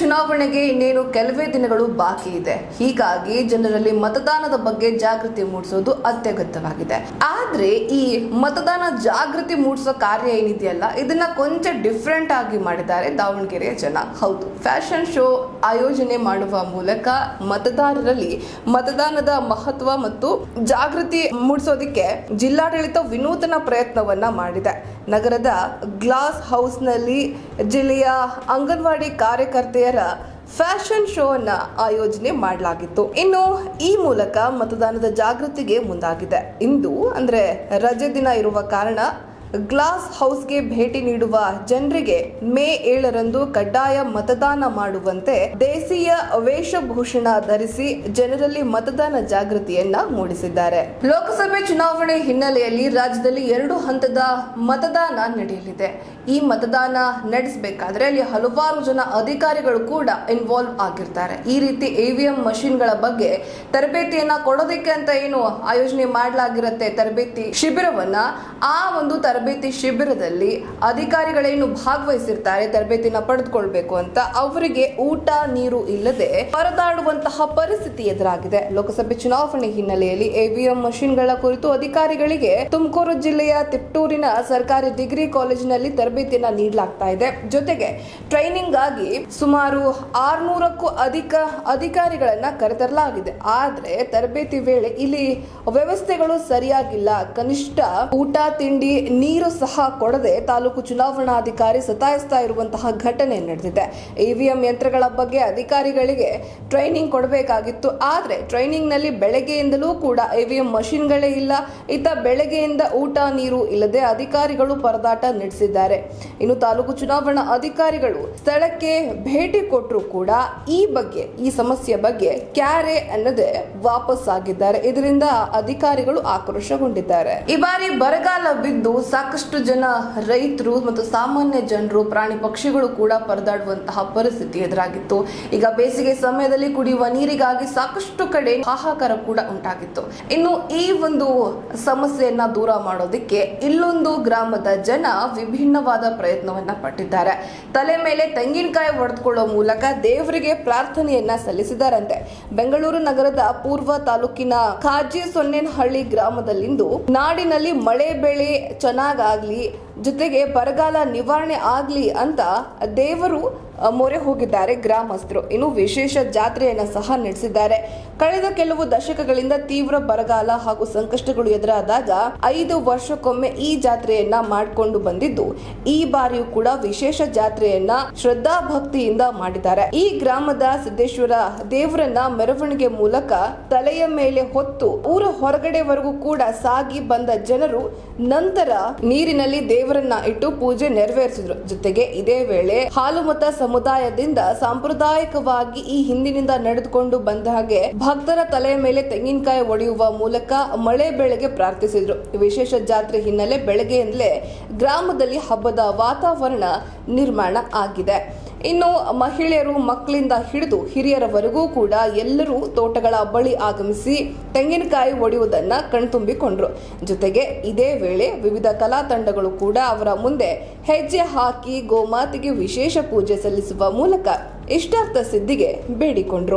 ಚುನಾವಣೆಗೆ ಇನ್ನೇನು ಕೆಲವೇ ದಿನಗಳು ಬಾಕಿ ಇದೆ. ಹೀಗಾಗಿ ಜನರಲ್ಲಿ ಮತದಾನದ ಬಗ್ಗೆ ಜಾಗೃತಿ ಮೂಡಿಸೋದು ಅತ್ಯಗತ್ಯವಾಗಿದೆ. ಆದ್ರೆ ಈ ಮತದಾನ ಜಾಗೃತಿ ಮೂಡಿಸೋ ಕಾರ್ಯ ಏನಿದೆಯಲ್ಲ, ಇದನ್ನ ಕೊಂಚ ಡಿಫ್ರೆಂಟ್ ಆಗಿ ಮಾಡಿದ್ದಾರೆ ದಾವಣಗೆರೆಯ ಜನ. ಹೌದು ಫ್ಯಾಷನ್ ಶೋ ಆಯೋಜನೆ ಮಾಡುವ ಮೂಲಕ ಮತದಾರರಲ್ಲಿ ಮತದಾನದ ಮಹತ್ವ ಮತ್ತು ಜಾಗೃತಿ ಮೂಡಿಸೋದಕ್ಕೆ ಜಿಲ್ಲಾಡಳಿತ ವಿನೂತನ ಪ್ರಯತ್ನವನ್ನ ಮಾಡಿದೆ. ನಗರದ ಗ್ಲಾಸ್ ಹೌಸ್ನಲ್ಲಿ ಜಿಲ್ಲೆಯ ಅಂಗನವಾಡಿ ಕಾರ್ಯಕರ್ತೆಯರ ಫ್ಯಾಷನ್ ಶೋ ಅನ್ನ ಆಯೋಜನೆ ಮಾಡಲಾಗಿತ್ತು. ಇನ್ನು ಈ ಮೂಲಕ ಮತದಾನದ ಜಾಗೃತಿಗೆ ಮುಂದಾಗಿದೆ. ಇಂದು ಅಂದ್ರೆ ರಜೆ ದಿನ ಇರುವ ಕಾರಣ ಗ್ಲಾಸ್ ಹೌಸ್ಗೆ ಭೇಟಿ ನೀಡುವ ಜನರಿಗೆ ಮೇ ಏಳರಂದು ಕಡ್ಡಾಯ ಮತದಾನ ಮಾಡುವಂತೆ ದೇಸಿಯ ವೇಷಭೂಷಣ ಧರಿಸಿ ಜನರಲ್ಲಿ ಮತದಾನ ಜಾಗೃತಿಯನ್ನ ಮೂಡಿಸಿದ್ದಾರೆ. ಲೋಕಸಭೆ ಚುನಾವಣೆ ಹಿನ್ನೆಲೆಯಲ್ಲಿ ರಾಜ್ಯದಲ್ಲಿ ಎರಡು ಹಂತದ ಮತದಾನ ನಡೆಯಲಿದೆ. ಈ ಮತದಾನ ನಡೆಸಬೇಕಾದ್ರೆ ಅಲ್ಲಿ ಹಲವಾರು ಜನ ಅಧಿಕಾರಿಗಳು ಕೂಡ ಇನ್ವಾಲ್ವ್ ಆಗಿರ್ತಾರೆ. ಈ ರೀತಿ ಎವಿಎಂ ಮಷಿನ್ಗಳ ಬಗ್ಗೆ ತರಬೇತಿಯನ್ನ ಕೊಡೋದಕ್ಕೆ ಅಂತ ಏನು ಆಯೋಜನೆ ಮಾಡಲಾಗಿರುತ್ತೆ ತರಬೇತಿ ಶಿಬಿರವನ್ನ, ಆ ಒಂದು ತರಬೇತಿ ಶಿಬಿರದಲ್ಲಿ ಅಧಿಕಾರಿಗಳೇನು ಭಾಗವಹಿಸಿರ್ತಾರೆ. ತರಬೇತಿನ ಪಡೆದುಕೊಳ್ಬೇಕು ಅಂತ ಅವರಿಗೆ ಊಟ, ನೀರು ಇಲ್ಲದೆ ಪರದಾಡುವಂತಹ ಪರಿಸ್ಥಿತಿ ಎದುರಾಗಿದೆ. ಲೋಕಸಭೆ ಚುನಾವಣೆ ಹಿನ್ನೆಲೆಯಲ್ಲಿ ಎವಿಎಂ ಮಷಿನ್ಗಳ ಕುರಿತು ಅಧಿಕಾರಿಗಳಿಗೆ ತುಮಕೂರು ಜಿಲ್ಲೆಯ ತಿಪ್ಟೂರಿನ ಸರ್ಕಾರಿ ಡಿಗ್ರಿ ಕಾಲೇಜಿನಲ್ಲಿ ತರಬೇತಿಯನ್ನ ನೀಡಲಾಗ್ತಾ ಇದೆ. ಜೊತೆಗೆ ಟ್ರೈನಿಂಗ್ ಆಗಿ ಸುಮಾರು ಆರ್ನೂರಕ್ಕೂ ಅಧಿಕ ಅಧಿಕಾರಿಗಳನ್ನ ಕರೆತರಲಾಗಿದೆ. ಆದ್ರೆ ತರಬೇತಿ ವೇಳೆ ಇಲ್ಲಿ ವ್ಯವಸ್ಥೆಗಳು ಸರಿಯಾಗಿಲ್ಲ. ಕನಿಷ್ಠ ಊಟ, ತಿಂಡಿ, ನೀರು ಸಹ ಕೊಡದೆ ತಾಲೂಕು ಚುನಾವಣಾಧಿಕಾರಿ ಸತಾಯಿಸ್ತಾ ಇರುವಂತಹ ಘಟನೆ ನಡೆದಿದೆ. ಇವಿಎಂ ಯಂತ್ರಗಳ ಬಗ್ಗೆ ಅಧಿಕಾರಿಗಳಿಗೆ ಟ್ರೈನಿಂಗ್ ಕೊಡಬೇಕಾಗಿತ್ತು. ಆದರೆ ಟ್ರೈನಿಂಗ್ನಲ್ಲಿ ಬೆಳಗ್ಗೆಯಿಂದಲೂ ಕೂಡ ಇವಿಎಂ ಮಷಿನ್ಗಳೇ ಇಲ್ಲ. ಇತ್ತ ಬೆಳಗ್ಗೆಯಿಂದ ಊಟ, ನೀರು ಇಲ್ಲದೆ ಅಧಿಕಾರಿಗಳು ಪರದಾಟ ನಡೆಸಿದ್ದಾರೆ. ಇನ್ನು ತಾಲೂಕು ಚುನಾವಣಾ ಅಧಿಕಾರಿಗಳು ಸ್ಥಳಕ್ಕೆ ಭೇಟಿ ಕೊಟ್ಟರು ಕೂಡ ಈ ಬಗ್ಗೆ, ಈ ಸಮಸ್ಯೆ ಬಗ್ಗೆ ಕ್ಯಾರೆ ಅನ್ನದೇ ವಾಪಸ್ ಆಗಿದ್ದಾರೆ ಇದರಿಂದ ಅಧಿಕಾರಿಗಳು ಆಕ್ರೋಶಗೊಂಡಿದ್ದಾರೆ. ಈ ಬಾರಿ ಬರಗಾಲ ಬಿದ್ದು ಸಾಕಷ್ಟು ಜನ ರೈತರು ಮತ್ತು ಸಾಮಾನ್ಯ ಜನರು, ಪ್ರಾಣಿ ಪಕ್ಷಿಗಳು ಕೂಡ ಪರದಾಡುವಂತಹ ಪರಿಸ್ಥಿತಿ ಎದುರಾಗಿತ್ತು. ಈಗ ಬೇಸಿಗೆ ಸಮಯದಲ್ಲಿ ಕುಡಿಯುವ ನೀರಿಗಾಗಿ ಸಾಕಷ್ಟು ಕಡೆ ಹಾಹಾಕಾರ ಕೂಡ ಉಂಟಾಗಿತ್ತು. ಇನ್ನು ಈ ಒಂದು ಸಮಸ್ಯೆಯನ್ನ ದೂರ ಮಾಡೋದಕ್ಕೆ ಇಲ್ಲೊಂದು ಗ್ರಾಮದ ಜನ ವಿಭಿನ್ನವಾದ ಪ್ರಯತ್ನವನ್ನ ಪಟ್ಟಿದ್ದಾರೆ. ತಲೆ ಮೇಲೆ ತೆಂಗಿನಕಾಯಿ ಹೊಡೆದುಕೊಳ್ಳೋ ಮೂಲಕ ದೇವರಿಗೆ ಪ್ರಾರ್ಥನೆಯನ್ನ ಸಲ್ಲಿಸಿದಾರಂತೆ. ಬೆಂಗಳೂರು ನಗರದ ಪೂರ್ವ ತಾಲೂಕಿನ ಕಾಜಿ ಸೊನ್ನೇನಹಳ್ಳಿ ಗ್ರಾಮದಲ್ಲಿಂದು ನಾಡಿನಲ್ಲಿ ಮಳೆ ಬೆಳೆ ಚೆನ್ನಾಗಾಗ್ಲಿ. ಜೊತೆಗೆ ಬರಗಾಲ ನಿವಾರಣೆ ಆಗ್ಲಿ ಅಂತ ದೇವರು ಮೊರೆ ಹೋಗಿದ್ದಾರೆ ಗ್ರಾಮಸ್ಥರು. ಇನ್ನು ವಿಶೇಷ ಜಾತ್ರೆಯನ್ನ ಸಹ ನಡೆಸಿದ್ದಾರೆ. ಕಳೆದ ಕೆಲವು ದಶಕಗಳಿಂದ ತೀವ್ರ ಬರಗಾಲ ಹಾಗೂ ಸಂಕಷ್ಟಗಳು ಎದುರಾದಾಗ ಐದು ವರ್ಷಕ್ಕೊಮ್ಮೆ ಈ ಜಾತ್ರೆಯನ್ನ ಮಾಡಿಕೊಂಡು ಬಂದಿದ್ದು, ಈ ಬಾರಿಯೂ ಕೂಡ ವಿಶೇಷ ಜಾತ್ರೆಯನ್ನ ಶ್ರದ್ಧಾ ಭಕ್ತಿಯಿಂದ ಮಾಡಿದ್ದಾರೆ. ಈ ಗ್ರಾಮದ ಸಿದ್ದೇಶ್ವರ ದೇವರನ್ನ ಮೆರವಣಿಗೆ ಮೂಲಕ ತಲೆಯ ಮೇಲೆ ಹೊತ್ತು ಊರ ಹೊರಗಡೆವರೆಗೂ ಕೂಡ ಸಾಗಿ ಬಂದ ಜನರು ನಂತರ ನೀರಿನಲ್ಲಿ ದೇವರನ್ನ ಇಟ್ಟು ಪೂಜೆ ನೆರವೇರಿಸಿದ್ರು. ಜೊತೆಗೆ ಇದೇ ವೇಳೆ ಹಾಲುಮತ ಸಮುದಾಯದಿಂದ ಸಾಂಪ್ರದಾಯಿಕವಾಗಿ ಈ ಹಿಂದಿನಿಂದ ನಡೆದುಕೊಂಡು ಬಂದ ಹಾಗೆ ಭಕ್ತರ ತಲೆಯ ಮೇಲೆ ತೆಂಗಿನಕಾಯಿ ಒಡೆಯುವ ಮೂಲಕ ಮಳೆ ಬೆಳೆಗೆ ಪ್ರಾರ್ಥಿಸಿದ್ರು. ವಿಶೇಷ ಜಾತ್ರೆ ಹಿನ್ನೆಲೆ ಬೆಳಗ್ಗೆಯಿಂದಲೇ ಗ್ರಾಮದಲ್ಲಿ ಹಬ್ಬದ ವಾತಾವರಣ ನಿರ್ಮಾಣ ಆಗಿದೆ. ಇನ್ನು ಮಹಿಳೆಯರು ಮಕ್ಕಳಿಂದ ಹಿಡಿದು ಹಿರಿಯರವರೆಗೂ ಕೂಡ ಎಲ್ಲರೂ ತೋಟಗಳ ಬಳಿ ಆಗಮಿಸಿ ತೆಂಗಿನಕಾಯಿ ಒಡೆಯುವುದನ್ನು ಕಣ್ತುಂಬಿಕೊಂಡರು. ಜೊತೆಗೆ ಇದೇ ವೇಳೆ ವಿವಿಧ ಕಲಾ ತಂಡಗಳು ಕೂಡ ಅವರ ಮುಂದೆ ಹೆಜ್ಜೆ ಹಾಕಿ ಗೋಮಾತೆಗೆ ವಿಶೇಷ ಪೂಜೆ ಸಲ್ಲಿಸುವ ಮೂಲಕ ಇಷ್ಟಾರ್ಥ ಸಿದ್ಧಿಗೆ ಬೇಡಿಕೊಂಡ್ರು.